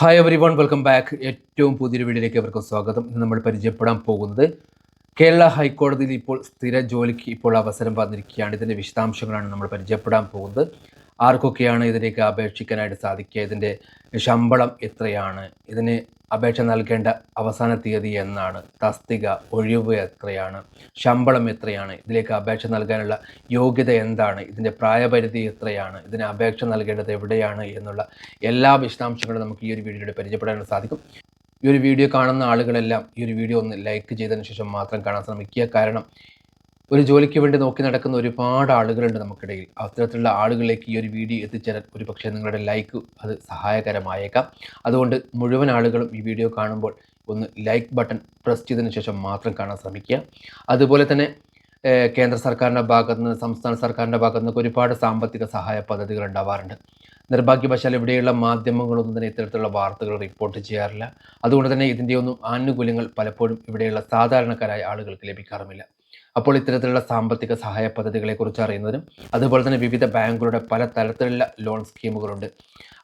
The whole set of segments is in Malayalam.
Hi everyone welcome back ഏറ്റവും പുതിയൊരു വീഡിയോയിലേക്ക് അവർക്ക് സ്വാഗതം. ഇന്ന് നമ്മൾ പരിചയപ്പെടാൻ പോകുന്നത് കേരള ഹൈക്കോടതിയിൽ ഇപ്പോൾ സ്ഥിര ജോലിക്ക് ഇപ്പോൾ അവസരം വന്നിരിക്കുകയാണ്. ഇതിന്റെ വിശദാംശങ്ങളാണ് നമ്മൾ പരിചയപ്പെടാൻ പോകുന്നത്. ആർക്കൊക്കെയാണ് ഇതിലേക്ക് അപേക്ഷിക്കാനായിട്ട് സാധിക്കുക? ഇതിന്റെ ശമ്പളം എത്രയാണ്? ഇതിന് അപേക്ഷ നൽകേണ്ട അവസാന തീയതി എന്നാണ്. തസ്തിക ഒഴിവ് എത്രയാണ്? ശമ്പളം എത്രയാണ്? ഇതിലേക്ക് അപേക്ഷ നൽകാനുള്ള യോഗ്യത എന്താണ്? ഇതിന്റെ പ്രായപരിധി എത്രയാണ്? ഇതിന് അപേക്ഷ നൽകേണ്ടത് എവിടെയാണ്? എന്നുള്ള എല്ലാ വിശദാംശങ്ങളും നമുക്ക് ഈ ഒരു വീഡിയോയിലൂടെ പരിചയപ്പെടാൻ സാധിക്കും. ഈ ഒരു വീഡിയോ കാണുന്ന ആളുകളെല്ലാം ഈ ഒരു വീഡിയോ ഒന്ന് ലൈക്ക് ചെയ്തതിന് ശേഷം മാത്രം കാണാൻ ശ്രമിക്കുക. കാരണം ഒരു ജോലിക്ക് വേണ്ടി നോക്കി നടക്കുന്ന ഒരുപാട് ആളുകളുണ്ട് നമുക്കിടയിൽ. അത്തരത്തിലുള്ള ആളുകളിലേക്ക് ഈ ഒരു വീഡിയോ എത്തിച്ചേരാൻ ഒരു പക്ഷേ നിങ്ങളുടെ ലൈക്ക് അത് സഹായകരമായേക്കാം. അതുകൊണ്ട് മുഴുവൻ ആളുകളും ഈ വീഡിയോ കാണുമ്പോൾ ഒന്ന് ലൈക്ക് ബട്ടൺ പ്രസ് ചെയ്തതിന് ശേഷം മാത്രം കാണാൻ ശ്രമിക്കുക. അതുപോലെ തന്നെ കേന്ദ്ര സർക്കാരിന്റെ ഭാഗത്തു നിന്ന് സംസ്ഥാന സർക്കാരിന്റെ ഭാഗത്തു നിന്നൊക്കെ ഒരുപാട് സാമ്പത്തിക സഹായ പദ്ധതികൾ ഉണ്ടാവാറുണ്ട്. നിർഭാഗ്യവശാൽ ഇവിടെയുള്ള മാധ്യമങ്ങളൊന്നും തന്നെ ഇത്തരത്തിലുള്ള വാർത്തകൾ റിപ്പോർട്ട് ചെയ്യാറില്ല. അതുകൊണ്ട് തന്നെ ഇതിന്റെയൊന്നും ആനുകൂല്യങ്ങൾ പലപ്പോഴും ഇവിടെയുള്ള സാധാരണക്കാരായ ആളുകൾക്ക് ലഭിക്കാറുമില്ല. അപ്പോൾ ഇത്തരത്തിലുള്ള സാമ്പത്തിക സഹായ പദ്ധതികളെക്കുറിച്ച് അറിയുന്നതിനും അതുപോലെ തന്നെ വിവിധ ബാങ്കുകളുടെ പല തരത്തിലുള്ള ലോൺ സ്കീമുകളുണ്ട്.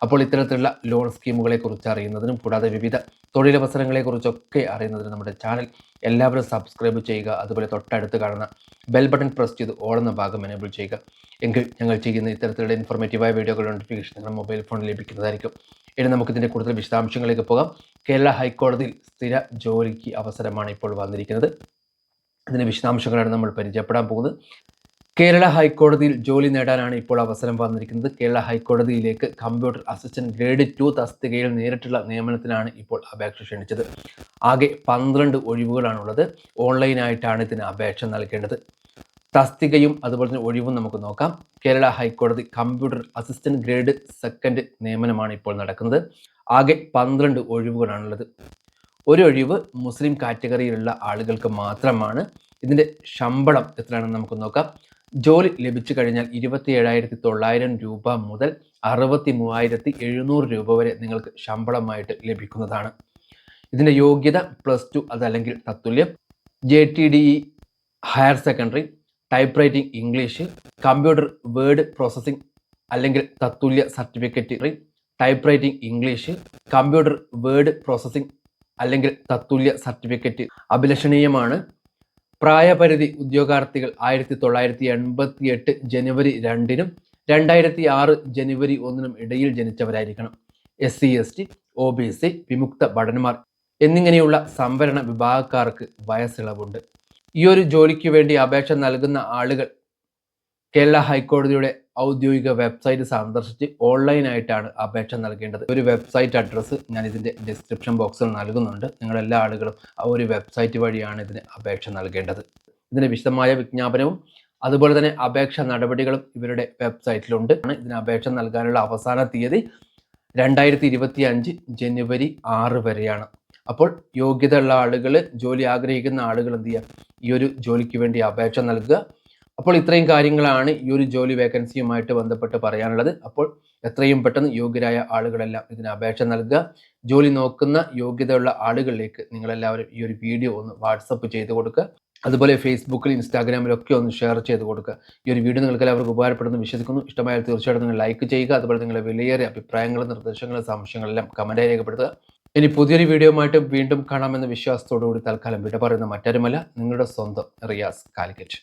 അപ്പോൾ ഇത്തരത്തിലുള്ള ലോൺ സ്കീമുകളെ കുറിച്ച് അറിയുന്നതിനും കൂടാതെ വിവിധ തൊഴിലവസരങ്ങളെ കുറിച്ചൊക്കെ അറിയുന്നതിനും നമ്മുടെ ചാനൽ എല്ലാവരും സബ്സ്ക്രൈബ് ചെയ്യുക അതുപോലെ തൊട്ടടുത്ത് കാണുന്ന ബെൽ ബട്ടൺ പ്രസ് ചെയ്ത് ഓടുന്ന ഭാഗം എനേബിൾ ചെയ്യുക. എങ്കിൽ ഞങ്ങൾ ചെയ്യുന്ന ഇത്തരത്തിലുള്ള ഇൻഫോർമേറ്റീവായ വീഡിയോകളുടെ നോട്ടിഫിക്കേഷൻ നിങ്ങളുടെ മൊബൈൽ ഫോണിൽ ലഭിക്കുന്നതായിരിക്കും. ഇനി നമുക്കിതിന്റെ കൂടുതൽ വിശദാംശങ്ങളിലേക്ക് പോകാം. കേരള ഹൈക്കോടതിയിൽ സ്ഥിര ജോലിക്ക് അവസരമാണ് ഇപ്പോൾ വന്നിരിക്കുന്നത്. ഇതിന്റെ വിശദാംശങ്ങളാണ് നമ്മൾ പരിചയപ്പെടാൻ പോകുന്നത്. കേരള ഹൈക്കോടതിയിൽ ജോലി നേടാനാണ് ഇപ്പോൾ അവസരം വന്നിരിക്കുന്നത്. കേരള ഹൈക്കോടതിയിലേക്ക് കമ്പ്യൂട്ടർ അസിസ്റ്റന്റ് ഗ്രേഡ് ടു തസ്തികയിൽ നേരിട്ടുള്ള നിയമനത്തിനാണ് ഇപ്പോൾ അപേക്ഷ ക്ഷണിച്ചത്. ആകെ പന്ത്രണ്ട് ഒഴിവുകളാണുള്ളത്. ഓൺലൈനായിട്ടാണ് ഇതിന് അപേക്ഷ നൽകേണ്ടത്. തസ്തികയും അതുപോലെ തന്നെ ഒഴിവും നമുക്ക് നോക്കാം. കേരള ഹൈക്കോടതി കമ്പ്യൂട്ടർ അസിസ്റ്റന്റ് ഗ്രേഡ് സെക്കൻഡ് നിയമനമാണ് ഇപ്പോൾ നടക്കുന്നത്. ആകെ പന്ത്രണ്ട് ഒഴിവുകളാണുള്ളത്. ഒരു ഒഴിവ് മുസ്ലിം കാറ്റഗറിയിലുള്ള ആളുകൾക്ക് മാത്രമാണ്. ഇതിന്റെ ശമ്പളം എത്രയാണെന്ന് നമുക്ക് നോക്കാം. ജോലി ലഭിച്ചു കഴിഞ്ഞാൽ ഇരുപത്തി ഏഴായിരത്തി തൊള്ളായിരം രൂപ മുതൽ അറുപത്തി മൂവായിരത്തി എഴുന്നൂറ് രൂപ വരെ നിങ്ങൾക്ക് ശമ്പളമായിട്ട് ലഭിക്കുന്നതാണ്. ഇതിന്റെ യോഗ്യത പ്ലസ് ടു അതല്ലെങ്കിൽ തത്തുല്യം. J T D E higher secondary type writing English computer word processing അല്ലെങ്കിൽ തത്തുല്യ certificate type writing English computer word processing അല്ലെങ്കിൽ തത്തുല്യ സർട്ടിഫിക്കറ്റ് അഭിലഷണീയമാണ്. പ്രായപരിധി ഉദ്യോഗാർത്ഥികൾ ആയിരത്തി തൊള്ളായിരത്തി എൺപത്തി എട്ട് ജനുവരി രണ്ടിനും രണ്ടായിരത്തി ആറ് ജനുവരി ഒന്നിനും ഇടയിൽ ജനിച്ചവരായിരിക്കണം. S C S T O B C വിമുക്ത ഭടന്മാർ എന്നിങ്ങനെയുള്ള സംവരണ വിഭാഗക്കാർക്ക് വയസ്സിളവുണ്ട്. ഈ ഒരു ജോലിക്ക് വേണ്ടി അപേക്ഷ നൽകുന്ന ആളുകൾ കേരള ഹൈക്കോടതിയുടെ ഔദ്യോഗിക വെബ്സൈറ്റ് സന്ദർശിച്ച് ഓൺലൈനായിട്ടാണ് അപേക്ഷ നൽകേണ്ടത്. ഒരു വെബ്സൈറ്റ് അഡ്രസ്സ് ഞാൻ ഇതിന്റെ ഡിസ്ക്രിപ്ഷൻ ബോക്സിൽ നൽകുന്നുണ്ട്. നിങ്ങളെല്ലാ ആളുകളും ആ ഒരു വെബ്സൈറ്റ് വഴിയാണ് ഇതിന് അപേക്ഷ നൽകേണ്ടത്. ഇതിന് വിശദമായ വിജ്ഞാപനവും അതുപോലെ തന്നെ അപേക്ഷ നടപടികളും ഇവരുടെ വെബ്സൈറ്റിലുണ്ട്. ഇതിന് അപേക്ഷ നൽകാനുള്ള അവസാന തീയതി രണ്ടായിരത്തി ഇരുപത്തി അഞ്ച് ജനുവരി ആറ് വരെയാണ്. അപ്പോൾ യോഗ്യതയുള്ള ആളുകൾ ജോലി ആഗ്രഹിക്കുന്ന ആളുകൾ എന്ത് ചെയ്യുക? ഈ ഒരു ജോലിക്ക് വേണ്ടി അപേക്ഷ നൽകുക. അപ്പോൾ ഇത്രയും കാര്യങ്ങളാണ് ഈ ഒരു ജോലി വേക്കൻസിയുമായിട്ട് ബന്ധപ്പെട്ട് പറയാനുള്ളത്. അപ്പോൾ എത്രയും പെട്ടെന്ന് യോഗ്യരായ ആളുകളെല്ലാം ഇതിന് അപേക്ഷ നൽകുക. ജോലി നോക്കുന്ന യോഗ്യതയുള്ള ആളുകളിലേക്ക് നിങ്ങളെല്ലാവരും ഈ ഒരു വീഡിയോ ഒന്ന് വാട്സപ്പ് ചെയ്ത് കൊടുക്കുക. അതുപോലെ ഫേസ്ബുക്കിൽ ഇൻസ്റ്റാഗ്രാമിലൊക്കെ ഒന്ന് ഷെയർ ചെയ്ത് കൊടുക്കുക. ഈ ഒരു വീഡിയോ നിങ്ങൾക്ക് എല്ലാവർക്കും ഉപകാരപ്പെടുന്നു വിശ്വസിക്കുന്നു. ഇഷ്ടമായാൽ തീർച്ചയായിട്ടും നിങ്ങൾ ലൈക്ക് ചെയ്യുക. അതുപോലെ നിങ്ങളുടെ വിലയേറിയ അഭിപ്രായങ്ങളും നിർദ്ദേശങ്ങളും സംശയങ്ങളെല്ലാം കമന്റായി രേഖപ്പെടുത്തുക. ഇനി പുതിയൊരു വീഡിയോയുമായിട്ട് വീണ്ടും കാണാമെന്ന വിശ്വാസത്തോടുകൂടി തൽക്കാലം വിട പറയുന്ന മറ്റാരുമല്ല. നിങ്ങളുടെ സ്വന്തം റിയാസ് കാലിക്കറ്റ്.